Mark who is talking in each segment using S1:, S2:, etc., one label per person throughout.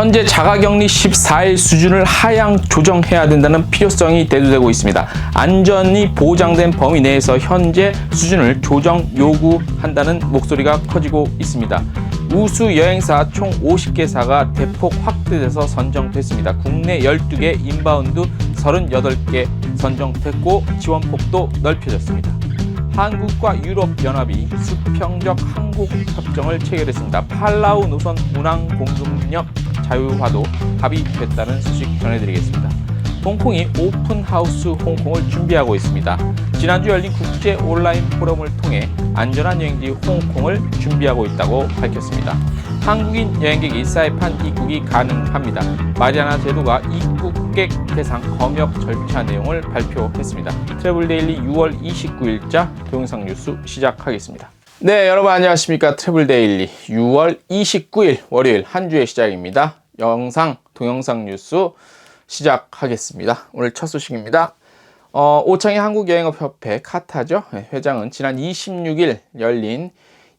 S1: 현재 자가격리 14일 수준을 하향 조정해야 된다는 필요성이 대두되고 있습니다. 안전이 보장된 범위 내에서 현재 수준을 조정 요구한다는 목소리가 커지고 있습니다. 우수 여행사 총 50개사가 대폭 확대돼서 선정됐습니다. 국내 12개, 인바운드 38개 선정됐고 지원 폭도 넓혀졌습니다. 한국과 유럽연합이 수평적 항공 협정을 체결했습니다. 팔라우 노선 운항 공급력 자유화도 합의됐다는 소식 전해드리겠습니다. 홍콩이 오픈하우스 홍콩을 준비하고 있습니다. 지난주 열린 국제 온라인 포럼을 통해 안전한 여행지 홍콩을 준비하고 있다고 밝혔습니다. 한국인 여행객이 사이판 입국이 가능합니다. 마리아나 제도가 입국객 대상 검역 절차 내용을 발표했습니다. 트래블 데일리 6월 29일자 동영상 뉴스 시작하겠습니다. 네, 여러분 안녕하십니까? 트래블 데일리 6월 29일 월요일 한 주의 시작입니다. 영상 동영상 뉴스 시작하겠습니다. 오늘 첫 소식입니다. 어, 오창희 한국여행업협회 카타죠. 네, 회장은 지난 26일 열린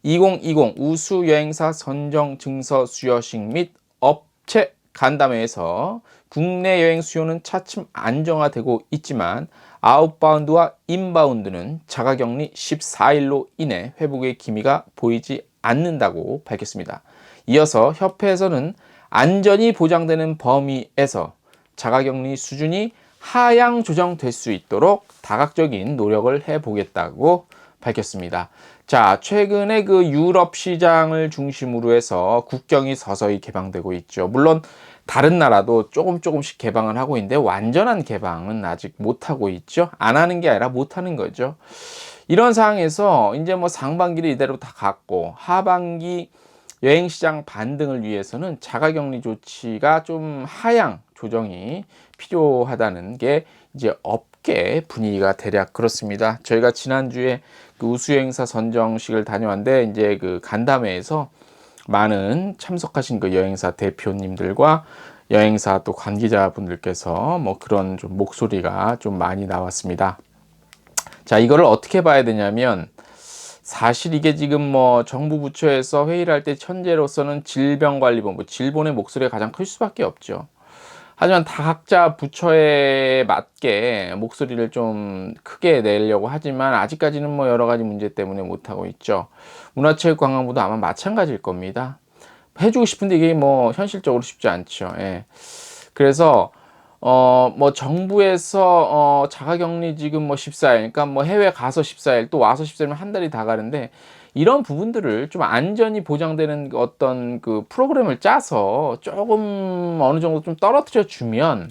S1: 2020 우수 여행사 선정 증서 수여식 및 업체 간담회에서 국내 여행 수요는 차츰 안정화되고 있지만 아웃바운드와 인바운드는 자가격리 14일로 인해 회복의 기미가 보이지 않는다고 밝혔습니다. 이어서 협회에서는 안전이 보장되는 범위에서 자가격리 수준이 하향 조정될 수 있도록 다각적인 노력을 해보겠다고 밝혔습니다. 자, 최근에 그 유럽 시장을 중심으로 해서 국경이 서서히 개방되고 있죠. 물론 다른 나라도 조금 조금씩 개방을 하고 있는데 완전한 개방은 아직 못하고 있죠. 안 하는 게 아니라 못하는 거죠. 이런 상황에서 이제 뭐 상반기를 이대로 다 갔고 하반기 여행시장 반등을 위해서는 자가격리 조치가 좀 하향 조정이 필요하다는 게 이제 업계 분위기가 대략 그렇습니다. 저희가 지난주에 그 우수여행사 선정식을 다녀왔는데 이제 그 간담회에서 많은 참석하신 그 여행사 대표님들과 여행사 또 관계자분들께서 뭐 그런 좀 목소리가 좀 많이 나왔습니다. 자, 이거를 어떻게 봐야 되냐면 사실 이게 지금 뭐 정부 부처에서 회의를 할 때 천재로서는 질병관리본부, 질본의 목소리가 가장 클 수밖에 없죠. 하지만 다 각자 부처에 맞게 목소리를 좀 크게 내려고 하지만 아직까지는 뭐 여러 가지 문제 때문에 못하고 있죠. 문화체육관광부도 아마 마찬가지일 겁니다. 해주고 싶은데 이게 뭐 현실적으로 쉽지 않죠. 예. 그래서 어, 뭐 정부에서 어, 자가격리 지금 뭐 14일, 그러니까 뭐 해외 가서 14일 또 와서 14일면 한 달이 다 가는데 이런 부분들을 좀 안전이 보장되는 어떤 그 프로그램을 짜서 조금 어느 정도 좀 떨어뜨려 주면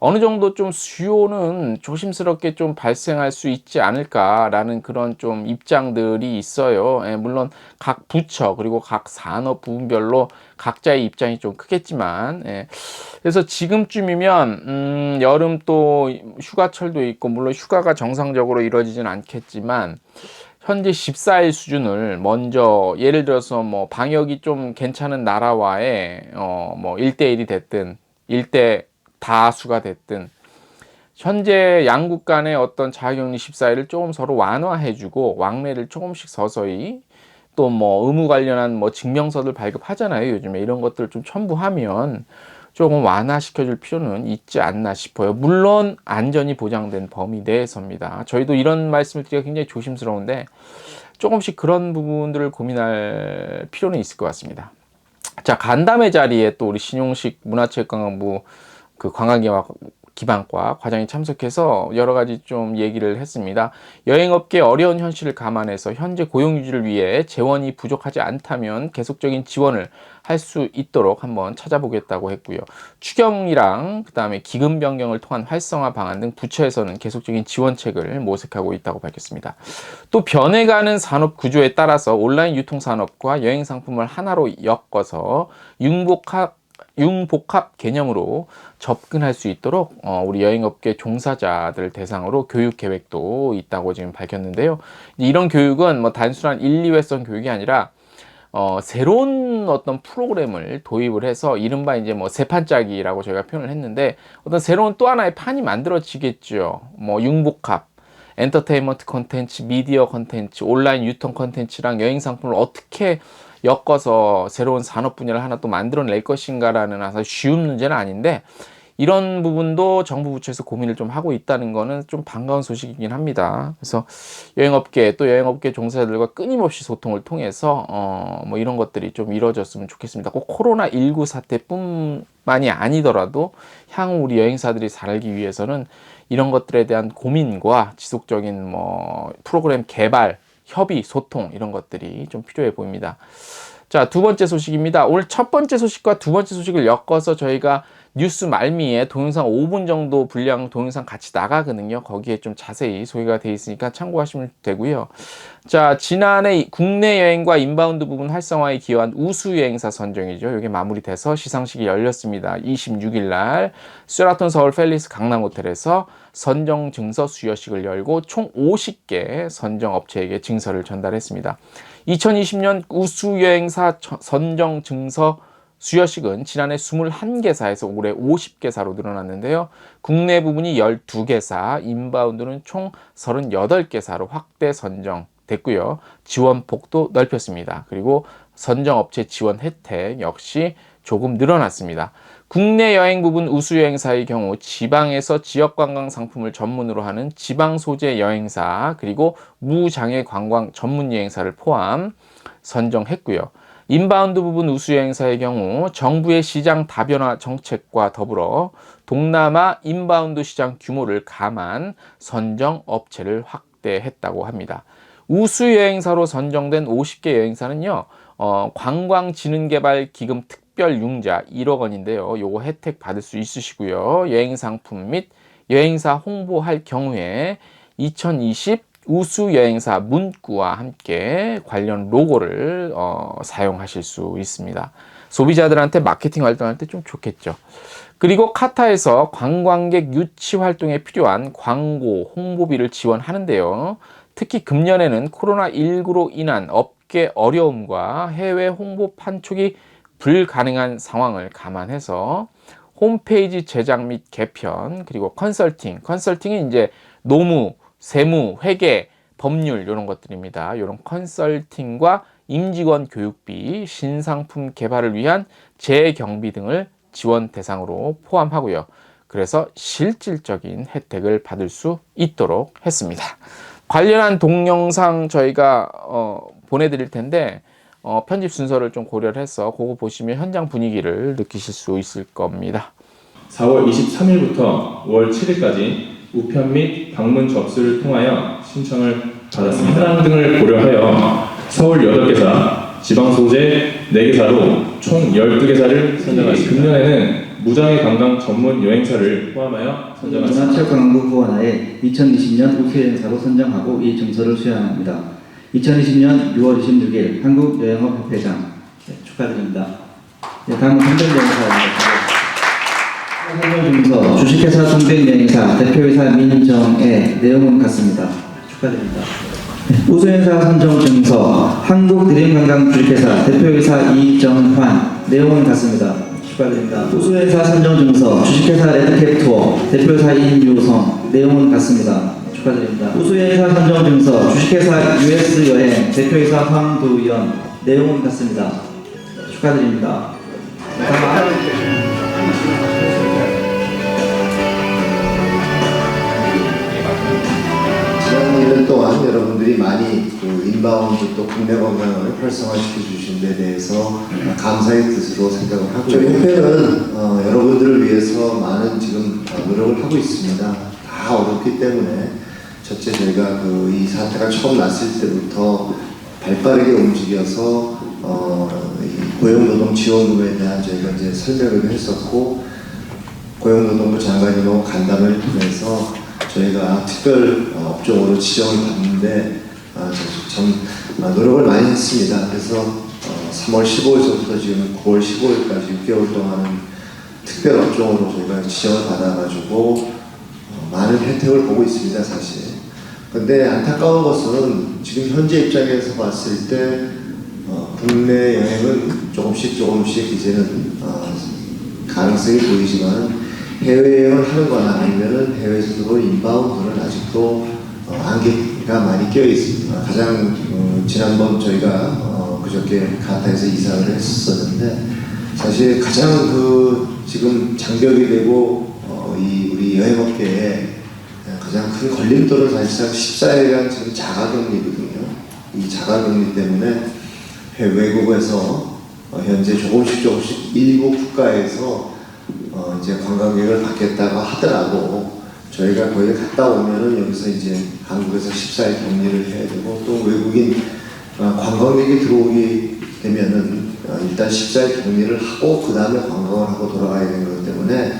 S1: 어느 정도 좀 수요는 조심스럽게 좀 발생할 수 있지 않을까라는 그런 좀 입장들이 있어요. 예, 물론 각 부처 그리고 각 산업 부분별로 각자의 입장이 좀 크겠지만, 예. 그래서 지금쯤이면 음, 여름 또 휴가철도 있고 물론 휴가가 정상적으로 이루어지진 않겠지만. 현재 14일 수준을 먼저 예를 들어서 뭐 방역이 좀 괜찮은 나라와의 어뭐 1대1이 됐든 1대 다수가 됐든 현재 양국 간의 어떤 자가격리 14일을 조금 서로 완화해주고 왕래를 조금씩 서서히 또 뭐 의무 관련한 뭐 증명서들 발급하잖아요. 요즘에 이런 것들을 좀 첨부하면 조금 완화시켜줄 필요는 있지 않나 싶어요. 물론 안전이 보장된 범위 내에서입니다. 저희도 이런 말씀을 드리기가 굉장히 조심스러운데 조금씩 그런 부분들을 고민할 필요는 있을 것 같습니다. 자, 간담회 자리에 또 우리 신용식 문화체육관광부 그 관광계와 기반과 과장이 참석해서 여러 가지 좀 얘기를 했습니다. 여행업계 어려운 현실을 감안해서 현재 고용 유지를 위해 재원이 부족하지 않다면 계속적인 지원을 할 수 있도록 한번 찾아보겠다고 했고요. 추경이랑 그다음에 기금 변경을 통한 활성화 방안 등 부처에서는 계속적인 지원책을 모색하고 있다고 밝혔습니다. 또 변해가는 산업 구조에 따라서 온라인 유통 산업과 여행 상품을 하나로 엮어서 융복합 융복합 개념으로 접근할 수 있도록 어, 우리 여행업계 종사자들 대상으로 교육 계획도 있다고 지금 밝혔는데요. 이런 교육은 뭐 단순한 1, 2회성 교육이 아니라 어, 새로운 어떤 프로그램을 도입을 해서 이른바 이제 뭐 세판짜기라고 저희가 표현을 했는데 어떤 새로운 또 하나의 판이 만들어지겠죠. 뭐 융복합, 엔터테인먼트 컨텐츠, 미디어 컨텐츠, 온라인 유통 컨텐츠랑 여행 상품을 어떻게 엮어서 새로운 산업 분야를 하나 또 만들어낼 것인가라는 아주 쉬운 문제는 아닌데 이런 부분도 정부 부처에서 고민을 좀 하고 있다는 거는 좀 반가운 소식이긴 합니다. 그래서 여행업계 또 여행업계 종사자들과 끊임없이 소통을 통해서 어 뭐 이런 것들이 좀 이루어졌으면 좋겠습니다. 꼭 코로나 19 사태뿐만이 아니더라도 향후 우리 여행사들이 살기 위해서는 이런 것들에 대한 고민과 지속적인 뭐 프로그램 개발, 협의, 소통 이런 것들이 좀 필요해 보입니다. 자, 두 번째 소식입니다. 오늘 첫 번째 소식과 두 번째 소식을 엮어서 저희가 뉴스 말미에 동영상 5분 정도 분량 동영상 같이 나가거든요. 거기에 좀 자세히 소개가 되어 있으니까 참고하시면 되고요. 자, 지난해 국내 여행과 인바운드 부분 활성화에 기여한 우수 여행사 선정이죠. 이게 마무리돼서 시상식이 열렸습니다. 26일 날 쉐라톤 서울 팰리스 강남 호텔에서 선정 증서 수여식을 열고 총 50개 선정 업체에게 증서를 전달했습니다. 2020년 우수 여행사 선정 증서 수여식은 지난해 21개사에서 올해 50개사로 늘어났는데요. 국내 부분이 12개사, 인바운드는 총 38개사로 확대 선정됐고요. 지원 폭도 넓혔습니다. 그리고 선정업체 지원 혜택 역시 조금 늘어났습니다. 국내 여행 부분 우수 여행사의 경우 지방에서 지역 관광 상품을 전문으로 하는 지방 소재 여행사 그리고 무장애 관광 전문 여행사를 포함 선정했고요. 인바운드 부분 우수 여행사의 경우 정부의 시장 다변화 정책과 더불어 동남아 인바운드 시장 규모를 감안 선정 업체를 확대했다고 합니다. 우수 여행사로 선정된 50개 여행사는요. 어, 관광진흥개발기금 특별 융자 1억 원인데요. 요거 혜택 받을 수 있으시고요. 여행 상품 및 여행사 홍보할 경우에 2020 우수 여행사 문구와 함께 관련 로고를 어, 사용하실 수 있습니다. 소비자들한테 마케팅 활동할 때 좀 좋겠죠. 그리고 카타에서 관광객 유치 활동에 필요한 광고, 홍보비를 지원하는데요. 특히 금년에는 코로나19로 인한 업계 어려움과 해외 홍보 판촉이 불가능한 상황을 감안해서 홈페이지 제작 및 개편, 그리고 컨설팅, 컨설팅이 이제 노무, 세무, 회계, 법률 이런 것들입니다. 이런 컨설팅과 임직원 교육비, 신상품 개발을 위한 재경비 등을 지원 대상으로 포함하고요. 그래서 실질적인 혜택을 받을 수 있도록 했습니다. 관련한 동영상 저희가 어, 보내드릴 텐데 어, 편집 순서를 좀 고려를 해서 그거 보시면 현장 분위기를 느끼실 수 있을 겁니다.
S2: 4월 23일부터 5월 7일까지 우편 및 방문 접수를 통하여 신청을 받았습니다. 현황 등을 고려하여 서울 8개사, 지방 소재 4개사로 총 12개사를 선정하였습니다. 금년에는 무장애 관광 전문 여행사를 포함하여 선정하였습니다.
S3: 문화체육관광부 후원하에 2020년 우수 여행사로 선정하고 이 증서를 수여합니다. 2020년 6월 26일 한국여행업협회장 네, 축하드립니다. 네, 다음은 성전여행사입니다. 선정증서 주식회사 성전여행사 대표이사 민정의 내용은 같습니다. 축하드립니다. 네, 우수여행사 선정증서 한국드림관광 주식회사 대표이사 이정환 내용은 같습니다. 축하드립니다. 우수회사 선정증서 주식회사 레드캡 투어 대표이사 임유성 내용은 같습니다. 축하드립니다. 우수회사 선정증서 주식회사 US 여행 대표이사 황두연 내용은 같습니다. 축하드립니다.
S4: 동안 여러분들이 많이 그 인바운드 또 국내 관광을 활성화시켜 주신 데 대해서 감사의 뜻으로 생각을 하고 저희 협회는 어, 여러분들을 위해서 많은 지금 어, 노력을 하고 있습니다. 다 어렵기 때문에 첫째 저희가 그 이 사태가 처음 났을 때부터 발빠르게 움직여서 어, 이 고용노동 지원금에 대한 저희가 이제 설명을 했었고 고용노동부 장관님하고 간담회를 통해서 저희가 특별 어, 업종으로 지정을 받는데 아, 저- 참 아, 노력을 많이 했습니다. 그래서 어, 3월 15일부터 지금 9월 15일까지 6개월 동안은 특별 업종으로 저희가 지정을 받아가지고 어, 많은 혜택을 보고 있습니다, 사실. 근데 안타까운 것은 지금 현재 입장에서 봤을 때 어, 국내 여행은 조금씩 조금씩 이제는 어, 가능성이 보이지만 해외여행을 하는 거나 아니면은 해외에서 들어온 인바운드는 아직도 어, 한계가 많이 껴 있습니다. 가장 어, 지난번 저희가 어, 그저께 가타에서 이사를 했었는데 사실 가장 그 지금 장벽이 되고 어, 이 우리 여행업계에 가장 큰 걸림돌은 사실상 14일간 지금 자가격리거든요. 이 자가격리 때문에 해- 외국에서 어, 현재 조금씩 조금씩 일부 국가에서 어, 이제 관광객을 받겠다고 하더라도 저희가 거기 갔다 오면은 여기서 이제 한국에서 14일 격리를 해야 되고 또 외국인 어, 관광객이 들어오게 되면은 어, 일단 14일 격리를 하고 그 다음에 관광을 하고 돌아가야 되는 것 때문에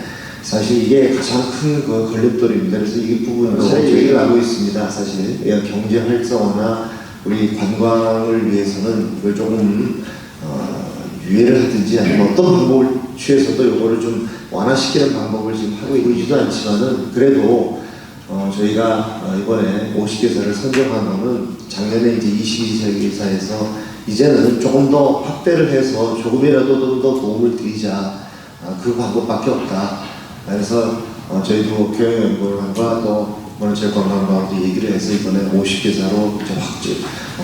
S4: 사실 이게 가장 큰 그 걸림돌입니다. 그래서 이 부분으로 저희가 알고 있습니다. 사실 예, 경제 활성화나 우리 관광을 위해서는 이걸 조금 어, 유예를 하든지 아니면 어떤 방법을 취해서도 이거를 좀 완화시키는 방법을 지금 하고 있지도 않지만은 그래도 어, 저희가 어, 이번에 50개사를 선정한 거는 작년에 이제 22세기사에서 이제는 조금 더 확대를 해서 조금이라도 좀 더 도움을 드리자 아, 그 방법밖에 없다. 그래서 어, 저희도 교육연구원과 또 문화체육관광부하고 얘기를 해서 이번에 50개사로 확대,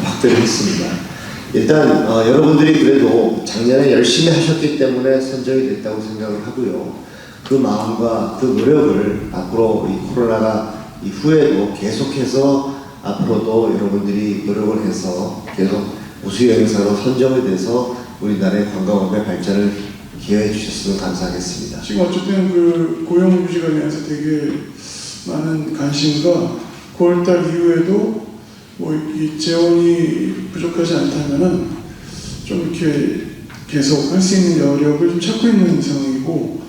S4: 확대를 했습니다. 일단 어, 여러분들이 그래도 작년에 열심히 하셨기 때문에 선정이 됐다고 생각을 하고요. 그 마음과 그 노력을 앞으로 이 코로나가 이후에도 계속해서 앞으로도 여러분들이 노력을 해서 계속 우수 여행사로 선정이 돼서 우리나라의 관광업의 발전을 기여해 주셨으면 감사하겠습니다.
S5: 지금 어쨌든 그 고용 유지 관련해서 되게 많은 관심과 9월달 이후에도 뭐이 재원이 부족하지 않다면은 좀 이렇게 계속 할 수 있는 여력을 좀 찾고 있는 상황이고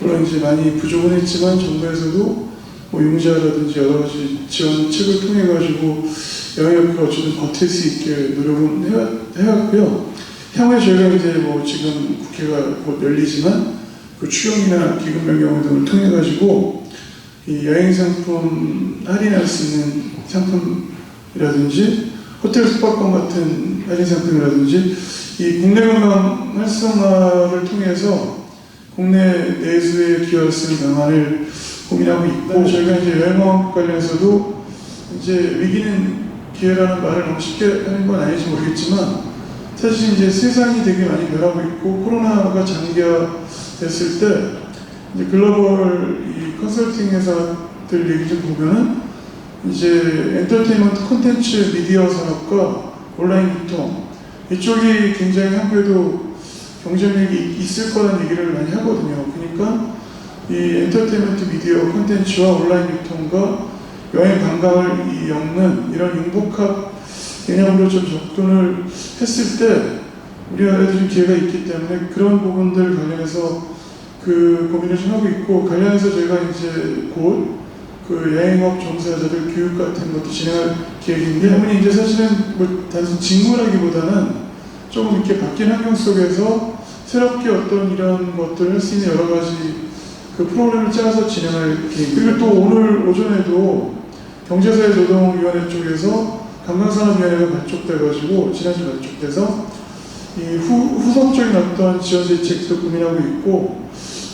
S5: 물론 이제 많이 부족은 했지만 정부에서도 뭐 용자라든지 여러 가지 지원책을 통해 가지고 영역을 어쨌든 버틸 수 있게 노력은 해왔, 해왔고요. 향후에 저희가 이제 뭐 지금 국회가 곧 열리지만 그 추경이나 기금 변경 등을 통해 가지고 이 여행 상품 할인할 수 있는 상품 이라든지 호텔 숙박권 같은 할인 상품이라든지 이 국내 관광 활성화를 통해서 국내 내수에 기여할 수 있는 방안을 고민하고 있고 저희가 이제 여행업 관련해서도 이제 위기는 기회라는 말을 너무 쉽게 하는 건 아닌지 모르겠지만 사실 이제 세상이 되게 많이 변하고 있고 코로나가 장기화됐을 때 글로벌 이 컨설팅 회사들 얘기 좀 보면은 이제 엔터테인먼트 콘텐츠 미디어 산업과 온라인 유통 이쪽이 굉장히 한국에도 경쟁력이 있을 거라는 얘기를 많이 하거든요. 그러니까 이 엔터테인먼트 미디어 콘텐츠와 온라인 유통과 여행 관광을 이 엮는 이런 융복합 개념으로 좀 접근을 했을 때 우리나라에도 좀 기회가 있기 때문에 그런 부분들 관련해서 그 고민을 좀 하고 있고 관련해서 저희가 이제 곧 그 여행업 종사자들 교육 같은 것도 진행할 계획인데 이분이 이제 사실은 뭐 단순 직무라기보다는 조금 이렇게 바뀐 환경 속에서 새롭게 어떤 이런 것들을 할수 있는 여러 가지 그 프로그램을 짜서 진행할 계획 그리고 또 오늘 오전에도 경제사회노동위원회 쪽에서 관광산업위원회가 발족돼가지고 지난주 발족돼서 이 후, 후속적인 어떤 지원 대책도 고민하고 있고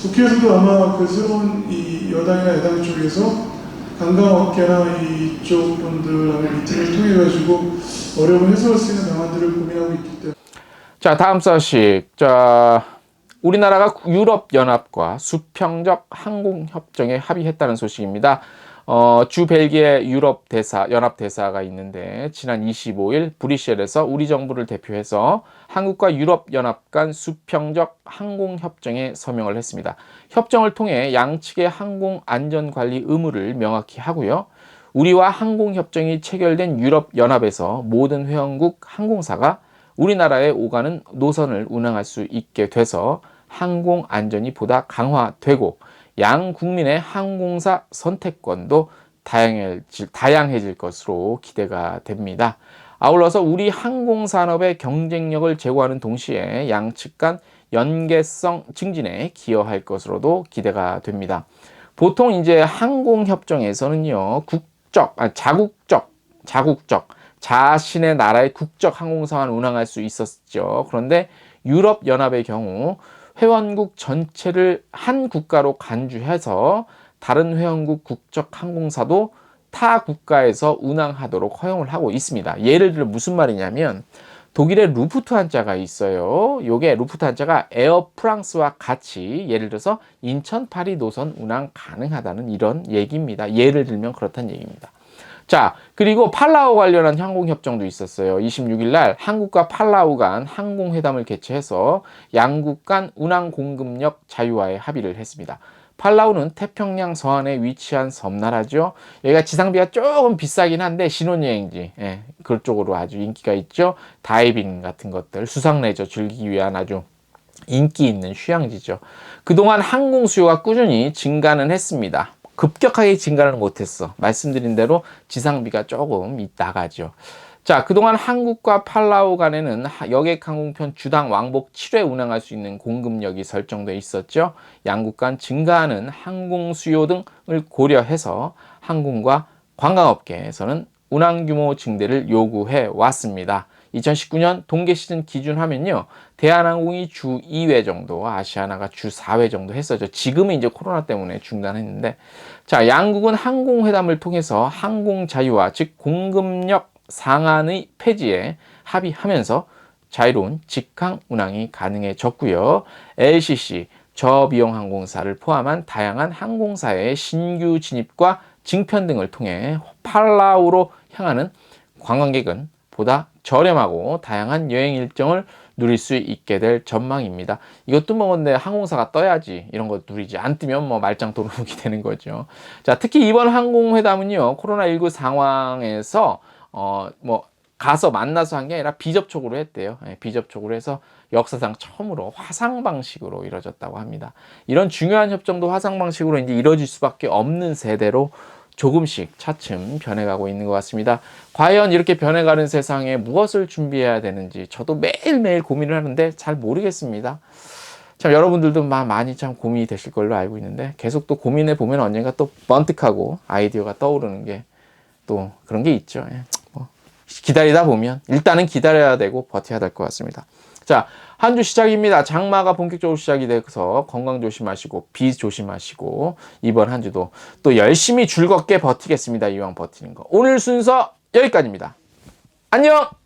S5: 국회에서도 아마 그 새로운 이 여당이나 야당 쪽에서 관광업계나 이쪽 분들하고 미팅을 통해 가지고 어려움을 해소할 수 있는 방안들을 고민하고 있기 때문에
S1: 자, 다음 소식. 자, 우리나라가 유럽연합과 수평적 항공협정에 합의했다는 소식입니다. 어, 주 벨기에 유럽 대사, 연합 대사가 있는데, 지난 25일 브리셀에서 우리 정부를 대표해서 한국과 유럽 연합 간 수평적 항공 협정에 서명을 했습니다. 협정을 통해 양측의 항공 안전 관리 의무를 명확히 하고요. 우리와 항공 협정이 체결된 유럽 연합에서 모든 회원국 항공사가 우리나라에 오가는 노선을 운항할 수 있게 돼서 항공 안전이 보다 강화되고 양 국민의 항공사 선택권도 다양해질, 다양해질 것으로 기대가 됩니다. 아울러서 우리 항공산업의 경쟁력을 제고하는 동시에 양측 간 연계성 증진에 기여할 것으로도 기대가 됩니다. 보통 이제 항공협정에서는요, 국적, 아, 자국적, 자국적, 자신의 나라의 국적 항공사만 운항할 수 있었죠. 그런데 유럽연합의 경우 회원국 전체를 한 국가로 간주해서 다른 회원국 국적 항공사도 타 국가에서 운항하도록 허용을 하고 있습니다. 예를 들어 무슨 말이냐면 독일의 루프트 한자가 있어요. 요게 루프트 한자가 에어 프랑스와 같이 예를 들어서 인천 파리 노선 운항 가능하다는 이런 얘기입니다. 예를 들면 그렇다는 얘기입니다. 자, 그리고 팔라우 관련한 항공협정도 있었어요. 26일 날 한국과 팔라우 간 항공회담을 개최해서 양국 간 운항 공급력 자유화에 합의를 했습니다. 팔라우는 태평양 서안에 위치한 섬나라죠. 여기가 지상비가 조금 비싸긴 한데 신혼여행지, 예, 그쪽으로 아주 인기가 있죠. 다이빙 같은 것들, 수상레저 즐기기 위한 아주 인기 있는 휴양지죠. 그동안 항공 수요가 꾸준히 증가는 했습니다. 급격하게 증가는 못했어. 말씀드린 대로 지상비가 조금 나가죠. 자, 그동안 한국과 팔라우 간에는 하- 여객 항공편 주당 왕복 7회 운항할 수 있는 공급력이 설정돼 있었죠. 양국 간 증가하는 항공 수요 등을 고려해서 항공과 관광업계에서는 운항 규모 증대를 요구해 왔습니다. 2019년 동계 시즌 기준 하면요. 대한항공이 주 2회 정도, 아시아나가 주 4회 정도 했었죠. 지금은 이제 코로나 때문에 중단했는데, 자, 양국은 항공회담을 통해서 항공 자유화, 즉 공급력 상한의 폐지에 합의하면서 자유로운 직항 운항이 가능해졌고요. LCC, 저비용 항공사를 포함한 다양한 항공사의 신규 진입과 증편 등을 통해 팔라우로 향하는 관광객은 보다 저렴하고 다양한 여행 일정을 누릴 수 있게 될 전망입니다. 이것도 뭐 근데 항공사가 떠야지 이런 거 누리지 안 뜨면 뭐 말짱 도루묵이 되는 거죠. 자, 특히 이번 항공회담은요. 코로나19 상황에서 어 뭐 가서 만나서 한 게 아니라 비접촉으로 했대요. 예, 비접촉으로 해서 역사상 처음으로 화상 방식으로 이루어졌다고 합니다. 이런 중요한 협정도 화상 방식으로 이제 이루어질 수밖에 없는 세대로 조금씩 차츰 변해가고 있는 것 같습니다. 과연 이렇게 변해가는 세상에 무엇을 준비해야 되는지 저도 매일매일 고민을 하는데 잘 모르겠습니다. 참 여러분들도 마- 많이 참 고민이 되실 걸로 알고 있는데 계속 또 고민해 보면 언젠가 또 번뜩하고 아이디어가 떠오르는 게 또 그런 게 있죠. 예. 뭐 기다리다 보면 일단은 기다려야 되고 버텨야 될 것 같습니다. 자, 한 주 시작입니다. 장마가 본격적으로 시작이 돼서 건강 조심하시고 비 조심하시고 이번 한 주도 또 열심히 즐겁게 버티겠습니다. 이왕 버티는 거. 오늘 순서 여기까지입니다. 안녕!